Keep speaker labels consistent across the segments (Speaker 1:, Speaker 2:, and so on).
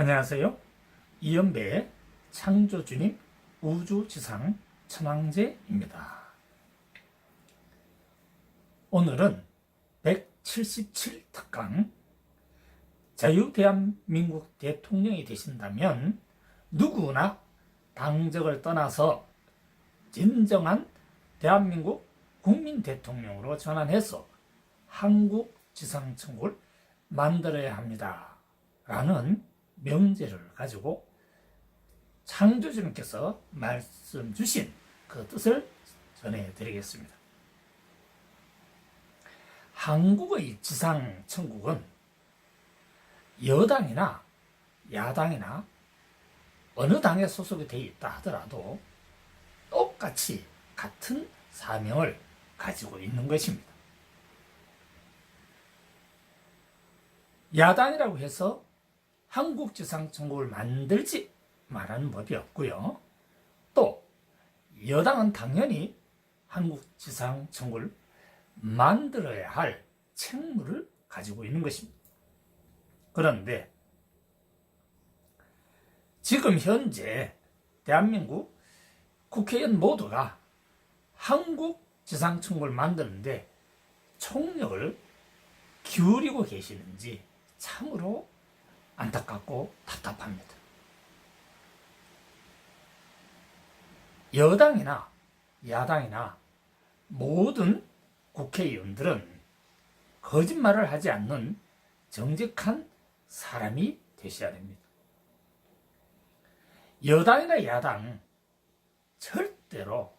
Speaker 1: 안녕하세요. 이연배의 창조주님 우주지상 천왕제입니다. 오늘은 177특강 자유대한민국 대통령이 되신다면 누구나 당적을 떠나서 진정한 대한민국 국민 대통령으로 전환해서 한국 지상천국을 만들어야 합니다. 라는 명제를 가지고 창조주님께서 말씀 주신 그 뜻을 전해드리겠습니다. 한국의 지상천국은 여당이나 야당이나 어느 당에 소속이 되어 있다 하더라도 똑같이 같은 사명을 가지고 있는 것입니다. 야당이라고 해서 한국 지상천국을 만들지 말하는 법이 없고요. 또 여당은 당연히 한국 지상천국을 만들어야 할 책무를 가지고 있는 것입니다. 그런데 지금 현재 대한민국 국회의원 모두가 한국 지상천국을 만드는데 총력을 기울이고 계시는지 참으로 안타깝고 답답합니다. 여당이나 야당이나 모든 국회의원들은 거짓말을 하지 않는 정직한 사람이 되셔야 됩니다. 여당이나 야당 절대로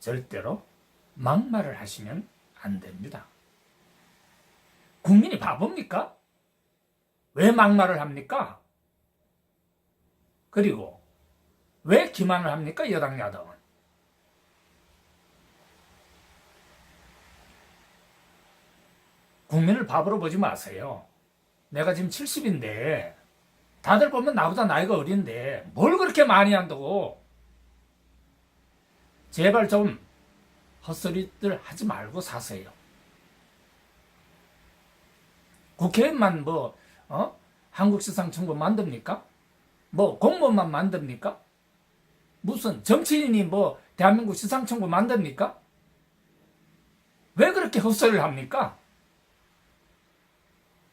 Speaker 1: 절대로 막말을 하시면 안 됩니다. 국민이 바보입니까? 왜 막말을 합니까? 그리고 왜 기만을 합니까? 여당 야당은. 국민을 바보로 보지 마세요. 내가 지금 70인데 다들 보면 나보다 나이가 어린데 뭘 그렇게 많이 한다고. 제발 좀 헛소리들 하지 말고 사세요. 국회의원만 뭐 어? 한국시상천국 만듭니까? 뭐 공무원만 만듭니까? 무슨 정치인이 뭐 대한민국 시상천국 만듭니까? 왜 그렇게 헛소리를 합니까?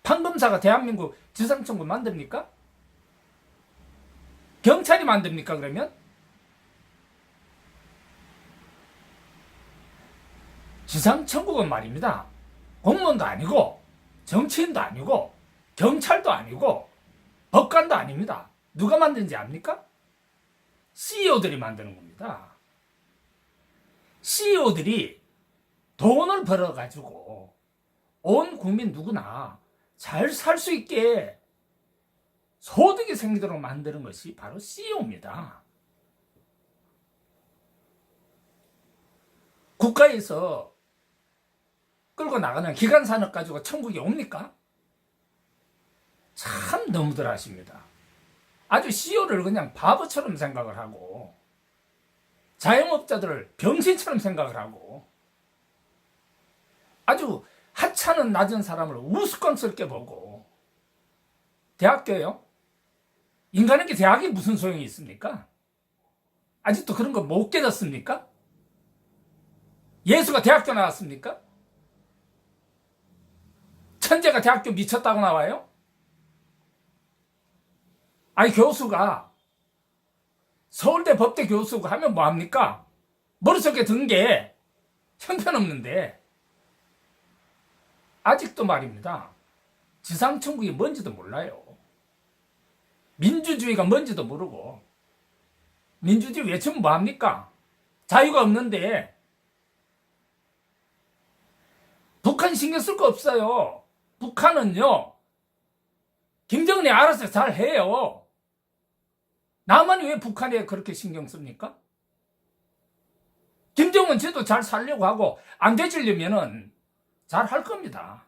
Speaker 1: 판검사가 대한민국 지상천국 만듭니까? 경찰이 만듭니까 그러면? 지상천국은 말입니다. 공무원도 아니고 정치인도 아니고 경찰도 아니고 법관도 아닙니다. 누가 만든지 압니까? CEO들이 만드는 겁니다. CEO들이 돈을 벌어가지고 온 국민 누구나 잘 살 수 있게 소득이 생기도록 만드는 것이 바로 CEO입니다. 국가에서 끌고 나가는 기관 산업 가지고 천국이 옵니까? 참 너무들 하십니다. 아주 CEO를 그냥 바보처럼 생각을 하고 자영업자들을 병신처럼 생각을 하고 아주 하찮은 낮은 사람을 우스꽝스럽게 보고 대학교요? 인간에게 대학이 무슨 소용이 있습니까? 아직도 그런 거 못 깨졌습니까? 예수가 대학교 나왔습니까? 천재가 대학교 미쳤다고 나와요? 아니 교수가 서울대 법대 교수가 하면 뭐합니까? 머릿속에 든 게 형편없는데 아직도 말입니다. 지상천국이 뭔지도 몰라요. 민주주의가 뭔지도 모르고 민주주의 외치면 뭐합니까? 자유가 없는데 북한 신경 쓸 거 없어요. 북한은요 김정은이 알아서 잘 해요. 나만이 왜 북한에 그렇게 신경 씁니까? 김정은 쟤도 잘 살려고 하고 안 되지려면은 잘 할 겁니다.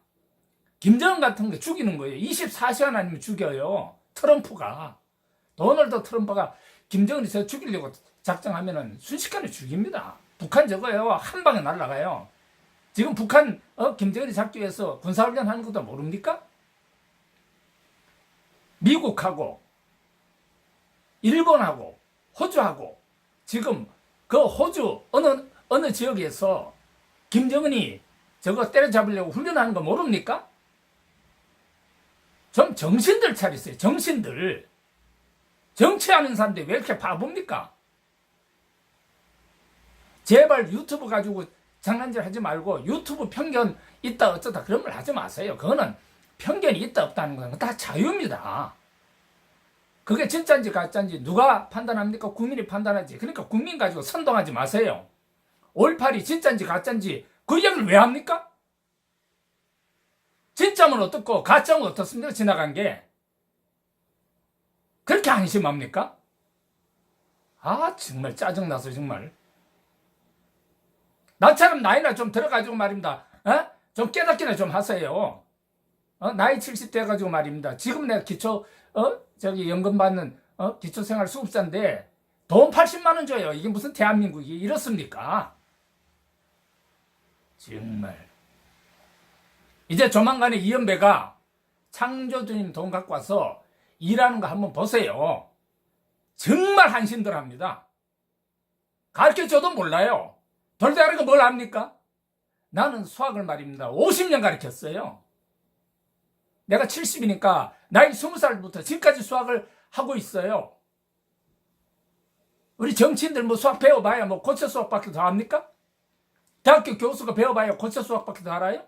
Speaker 1: 김정은 같은 거 죽이는 거예요. 24시간 아니면 죽여요. 트럼프가. 도널드 트럼프가 김정은이 저 죽이려고 작정하면은 순식간에 죽입니다. 북한 저거요. 한 방에 날아가요. 지금 북한 어, 김정은이 잡기 위해서 군사훈련 하는 것도 모릅니까? 미국하고 일본하고 호주하고 지금 그 호주 어느 어느 지역에서 김정은이 저거 때려잡으려고 훈련하는 거 모릅니까? 좀 정신들 차리세요. 정신들. 정치하는 사람들이 왜 이렇게 바보입니까? 제발 유튜브 가지고 장난질 하지 말고 유튜브 편견 있다 어쩌다 그런 걸 하지 마세요. 그거는 편견이 있다 없다는 건 다 자유입니다. 그게 진짜인지 가짜인지 누가 판단합니까? 국민이 판단하지. 그러니까 국민 가지고 선동하지 마세요. 올팔이 진짜인지 가짜인지 그 이야기를 왜 합니까? 진짜면 어떻고 가짜면 어떻습니까? 지나간 게. 그렇게 안심합니까? 아 정말 짜증나서 정말. 나처럼 나이나 좀 들어가지고 말입니다. 어? 좀 깨닫기나 좀 하세요. 어? 나이 70 돼가지고 말입니다. 지금 내가 기초 어? 저기 연금 받는 어? 기초생활 수급자인데 돈 80만 원 줘요. 이게 무슨 대한민국이 이렇습니까? 정말. 이제 조만간에 이연배가 창조주님 돈 갖고 와서 일하는 거 한번 보세요. 정말 한신들 합니다. 가르쳐 줘도 몰라요. 돌대가리 가 뭘 압니까? 나는 수학을 말입니다. 50년 가르쳤어요. 내가 70이니까 나이 20살부터 지금까지 수학을 하고 있어요. 우리 정치인들 뭐 수학 배워봐야 뭐 고체 수학밖에 더 합니까? 대학교 교수가 배워봐야 고체 수학밖에 더 알아요?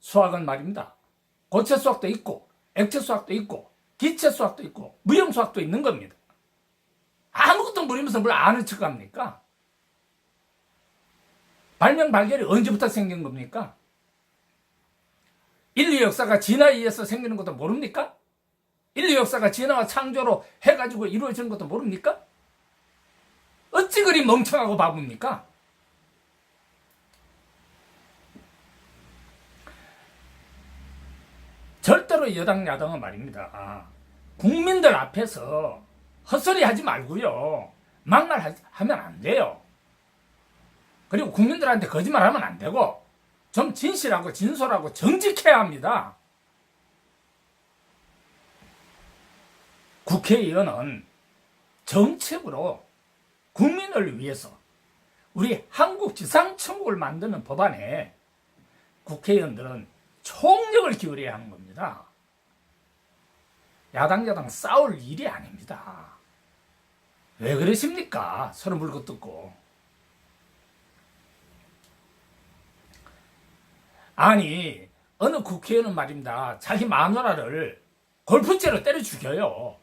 Speaker 1: 수학은 말입니다. 고체 수학도 있고, 액체 수학도 있고, 기체 수학도 있고, 무형 수학도 있는 겁니다. 아무것도 모르면서 뭘 아는 척 합니까? 발명 발견이 언제부터 생긴 겁니까? 인류 역사가 진화에 의해서 생기는 것도 모릅니까? 인류 역사가 진화와 창조로 해가지고 이루어지는 것도 모릅니까? 어찌 그리 멍청하고 바보입니까? 절대로 여당 야당은 말입니다. 아, 국민들 앞에서 헛소리 하지 말고요. 막말 하면 안 돼요. 그리고 국민들한테 거짓말하면 안 되고 좀 진실하고 진솔하고 정직해야 합니다. 국회의원은 정책으로 국민을 위해서 우리 한국 지상천국을 만드는 법안에 국회의원들은 총력을 기울여야 하는 겁니다. 야당 야당 싸울 일이 아닙니다. 왜 그러십니까? 서로 물고 뜯고. 아니 어느 국회의원은 말입니다. 자기 마누라를 골프채로 때려 죽여요.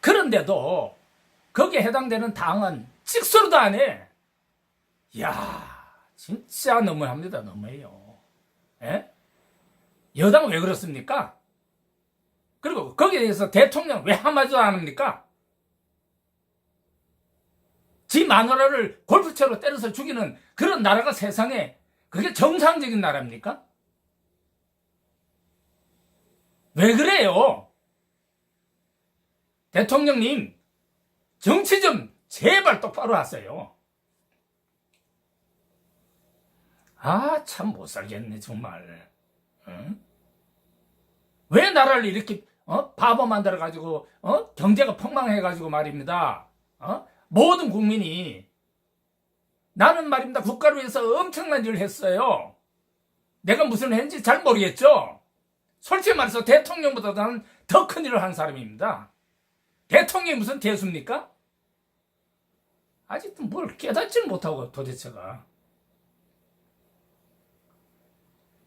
Speaker 1: 그런데도 거기에 해당되는 당은 찍소리도 안 해. 이야 진짜 너무합니다. 너무해요. 예? 여당 왜 그렇습니까? 그리고 거기에 대해서 대통령 왜 한마디도 안 합니까? 지 마누라를 골프채로 때려서 죽이는 그런 나라가 세상에 그게 정상적인 나라입니까? 왜 그래요? 대통령님, 정치 좀 제발 똑바로 하세요. 아, 참 못 살겠네, 정말. 응? 왜 나라를 이렇게, 어? 바보 만들어가지고, 어? 경제가 폭망해가지고 말입니다. 어? 모든 국민이 나는 말입니다. 국가를 위해서 엄청난 일을 했어요. 내가 무슨 일 했는지 잘 모르겠죠? 솔직히 말해서 대통령보다 나는 더 큰 일을 한 사람입니다. 대통령이 무슨 대수입니까? 아직도 뭘 깨닫지를 못하고 도대체가.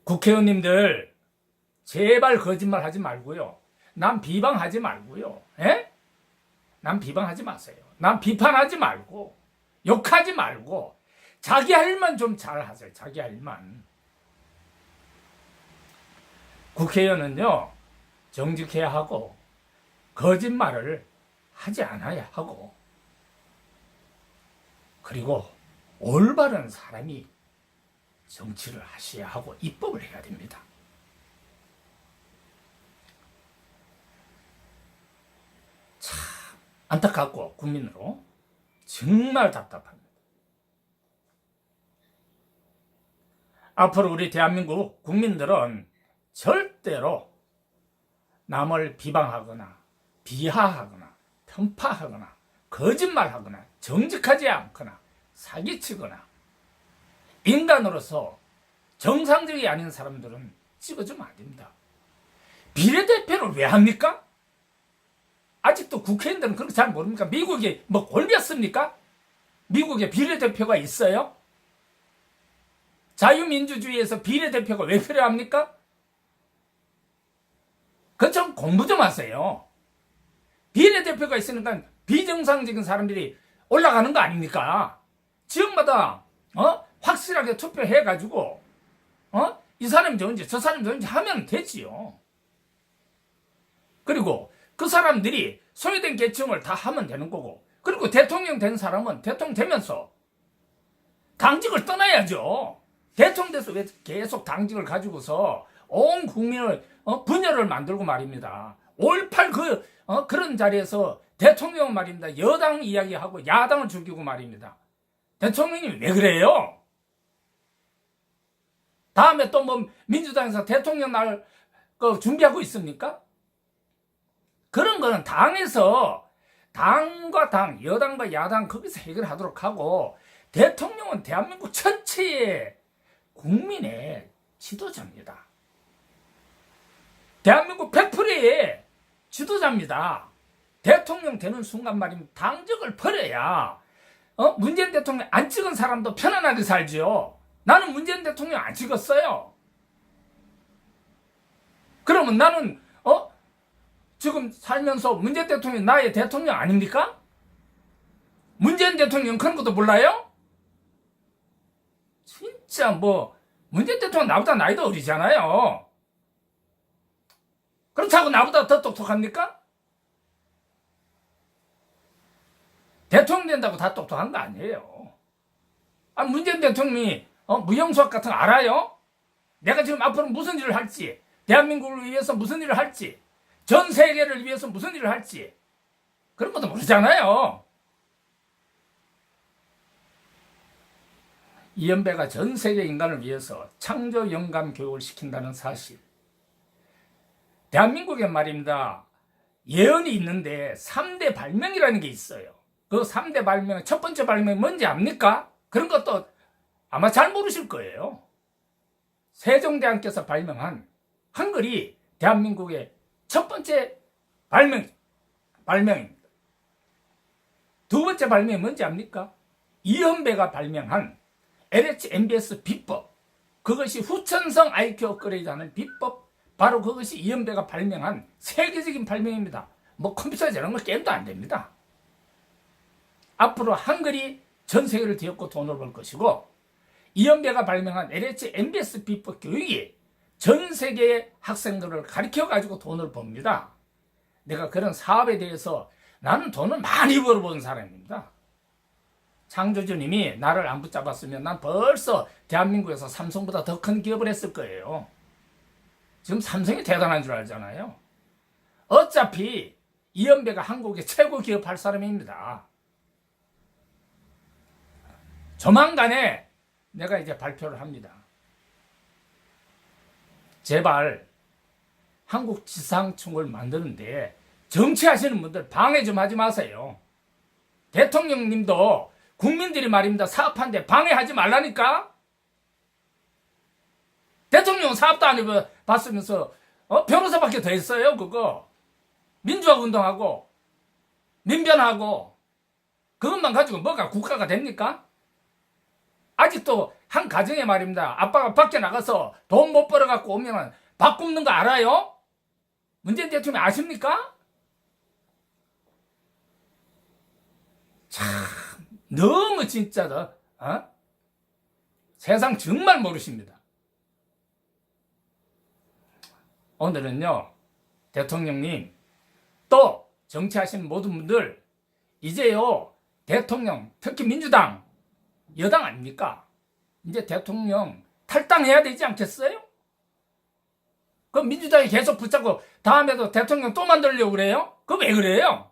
Speaker 1: 국회의원님들, 제발 거짓말 하지 말고요. 남 비방하지 말고요. 에? 남 비방하지 마세요. 남 비판하지 말고, 욕하지 말고, 자기 할 일만 좀 잘 하세요. 자기 할 일만. 국회의원은요, 정직해야 하고, 거짓말을 하지 않아야 하고, 그리고 올바른 사람이 정치를 하셔야 하고, 입법을 해야 됩니다. 참, 안타깝고, 국민으로. 정말 답답합니다. 앞으로 우리 대한민국 국민들은 절대로 남을 비방하거나 비하하거나 편파하거나 거짓말하거나 정직하지 않거나 사기치거나 인간으로서 정상적이 아닌 사람들은 찍어주면 안 됩니다. 비례대표를 왜 합니까? 아직도 국회의원들은 그렇게 잘 모릅니까? 미국이 뭐 골비였습니까? 미국에 비례대표가 있어요? 자유민주주의에서 비례대표가 왜 필요합니까? 그좀 공부 좀 하세요. 비례대표가 있으니까 비정상적인 사람들이 올라가는 거 아닙니까? 지역마다 어? 확실하게 투표해가지고 어? 이 사람이 좋은지 저 사람이 좋은지 하면 되지요. 그리고 그 사람들이 소외된 계층을 다 하면 되는 거고 그리고 대통령 된 사람은 대통령 되면서 당직을 떠나야죠. 대통령 돼서 왜 계속 당직을 가지고서 온 국민을 어, 분열을 만들고 말입니다. 5.18 그, 어, 그런 자리에서 대통령은 말입니다. 여당 이야기하고 야당을 죽이고 말입니다. 대통령이 왜 그래요? 다음에 또 뭐 민주당에서 대통령 날 그 준비하고 있습니까? 그런 거는 당에서 당과 당, 여당과 야당 거기서 해결하도록 하고 대통령은 대한민국 전체의 국민의 지도자입니다. 대한민국 100%의 지도자입니다. 대통령 되는 순간 말입니다. 당적을 버려야 어? 문재인 대통령 안 찍은 사람도 편안하게 살지요. 나는 문재인 대통령 안 찍었어요. 그러면 나는 어? 지금 살면서 문재인 대통령 나의 대통령 아닙니까? 문재인 대통령 그런 것도 몰라요? 진짜 뭐 문재인 대통령 나보다 나이도 어리잖아요. 그렇다고 나보다 더 똑똑합니까? 대통령 된다고 다 똑똑한 거 아니에요. 아, 문재인 대통령이 어, 무형수학 같은 거 알아요? 내가 지금 앞으로 무슨 일을 할지, 대한민국을 위해서 무슨 일을 할지, 전 세계를 위해서 무슨 일을 할지, 그런 것도 모르잖아요. 이연배가 전 세계 인간을 위해서 창조 영감 교육을 시킨다는 사실. 대한민국에 말입니다. 예언이 있는데 3대 발명이라는 게 있어요. 그 3대 발명, 첫 번째 발명이 뭔지 압니까? 그런 것도 아마 잘 모르실 거예요. 세종대왕께서 발명한 한글이 대한민국의 첫 번째 발명, 발명입니다. 두 번째 발명이 뭔지 압니까? 이현배가 발명한 LH MBS 비법. 그것이 후천성 IQ 업그레이드 하는 비법. 바로 그것이 이현배가 발명한 세계적인 발명입니다. 뭐 컴퓨터 저런 거 게임도 안 됩니다. 앞으로 한글이 전 세계를 뒤엎고 돈을 벌 것이고 이연배가 발명한 LH MBS 비법 교육이 전 세계의 학생들을 가르쳐 가지고 돈을 법니다. 내가 그런 사업에 대해서 나는 돈을 많이 벌어본 사람입니다. 창조주님이 나를 안 붙잡았으면 난 벌써 대한민국에서 삼성보다 더 큰 기업을 했을 거예요. 지금 삼성이 대단한 줄 알잖아요. 어차피 이연배가 한국의 최고 기업 할 사람입니다. 조만간에 내가 이제 발표를 합니다. 제발 한국 지상청을 만드는데 정치하시는 분들 방해 좀 하지 마세요. 대통령님도 국민들이 말입니다. 사업하는데 방해하지 말라니까? 대통령 사업도 안 해봤으면서 어? 변호사밖에 더 했어요 그거 민주화 운동하고 민변하고 그것만 가지고 뭐가 국가가 됩니까? 아직도 한 가정에 말입니다. 아빠가 밖에 나가서 돈 못 벌어갖고 오면 밥 굶는 거 알아요? 문재인 대통령 아십니까? 참 너무 진짜 더 어? 세상 정말 모르십니다. 오늘은요 대통령님 또 정치하시는 모든 분들 이제요 대통령 특히 민주당 여당 아닙니까? 이제 대통령 탈당해야 되지 않겠어요? 그럼 민주당이 계속 붙잡고 다음에도 대통령 또 만들려고 그래요? 그럼 왜 그래요?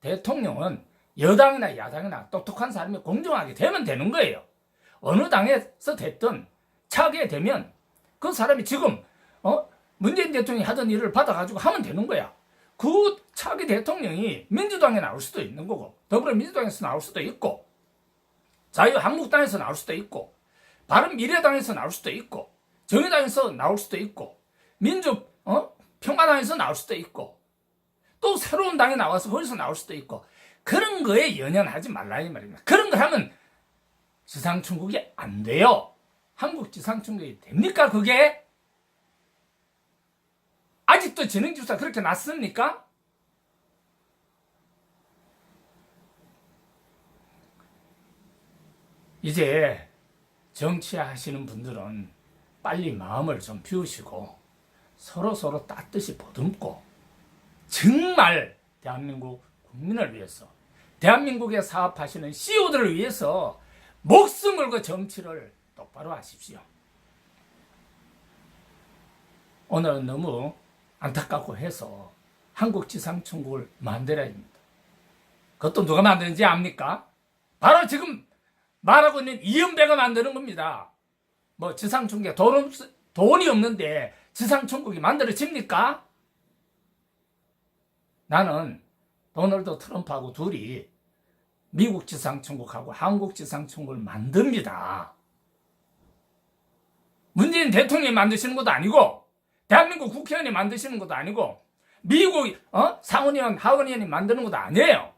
Speaker 1: 대통령은 여당이나 야당이나 똑똑한 사람이 공정하게 되면 되는 거예요. 어느 당에서 됐든 차게 되면 그 사람이 지금 어? 문재인 대통령이 하던 일을 받아가지고 하면 되는 거야. 그 차기 대통령이 민주당에 나올 수도 있는 거고, 더불어민주당에서 나올 수도 있고, 자유한국당에서 나올 수도 있고, 바른미래당에서 나올 수도 있고, 정의당에서 나올 수도 있고, 민주, 어? 평화당에서 나올 수도 있고, 또 새로운 당에 나와서 거기서 나올 수도 있고, 그런 거에 연연하지 말라 이 말입니다. 그런 거 하면 지상천국이 안 돼요. 한국 지상천국이 됩니까 그게? 아직도 지능주사 그렇게 났습니까? 이제 정치하시는 분들은 빨리 마음을 좀 비우시고 서로 서로 따뜻이 보듬고 정말 대한민국 국민을 위해서 대한민국에 사업하시는 CEO들을 위해서 목숨 걸고 정치를 똑바로 하십시오. 오늘은 너무 안타깝고 해서 한국 지상천국을 만들어야 합니다. 그것도 누가 만드는지 압니까? 바로 지금 말하고 있는 이은배가 만드는 겁니다. 뭐 지상천국에 돈 없, 돈이 없는데 지상천국이 만들어집니까? 나는 도널드 트럼프하고 둘이 미국 지상천국하고 한국 지상천국을 만듭니다. 문재인 대통령이 만드시는 것도 아니고 대한민국 국회의원이 만드시는 것도 아니고 미국 어? 상원의원, 하원의원이 만드는 것도 아니에요.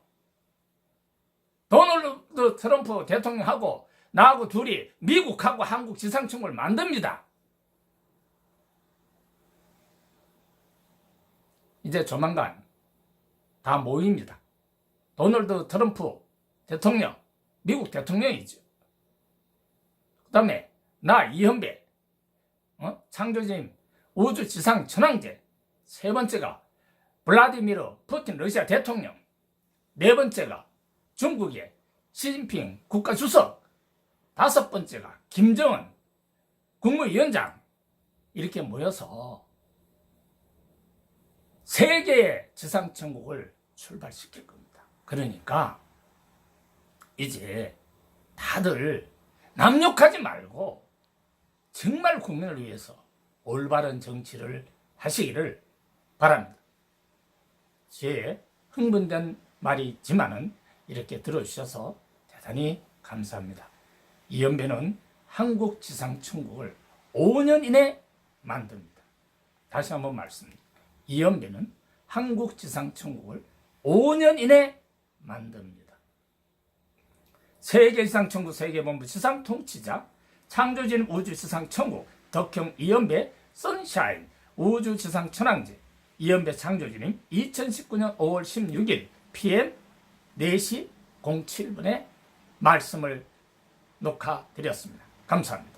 Speaker 1: 도널드 트럼프 대통령하고 나하고 둘이 미국하고 한국 지상천국을 만듭니다. 이제 조만간 다 모입니다. 도널드 트럼프 대통령, 미국 대통령이죠. 그 다음에 나 이현배, 어? 창조진 우주지상 천왕제, 세 번째가 블라디미르 푸틴 러시아 대통령, 네 번째가 중국의 시진핑 국가주석, 다섯 번째가 김정은 국무위원장 이렇게 모여서 세계의 지상천국을 출발시킬 겁니다. 그러니까 이제 다들 남욕하지 말고 정말 국민을 위해서 올바른 정치를 하시기를 바랍니다. 제 흥분된 말이지만은 이렇게 들어주셔서 대단히 감사합니다. 이 연배는 한국 지상천국을 5년 이내 만듭니다. 다시 한번 말씀드립니다. 이 연배는 한국 지상천국을 5년 이내 만듭니다. 세계 지상천국 세계본부 지상통치자 창조진 우주지상천국 덕형 이연배 선샤인 우주지상천왕제 이연배 창조진님 2019년 5월 16일 PM 4시 07분에 말씀을 녹화드렸습니다. 감사합니다.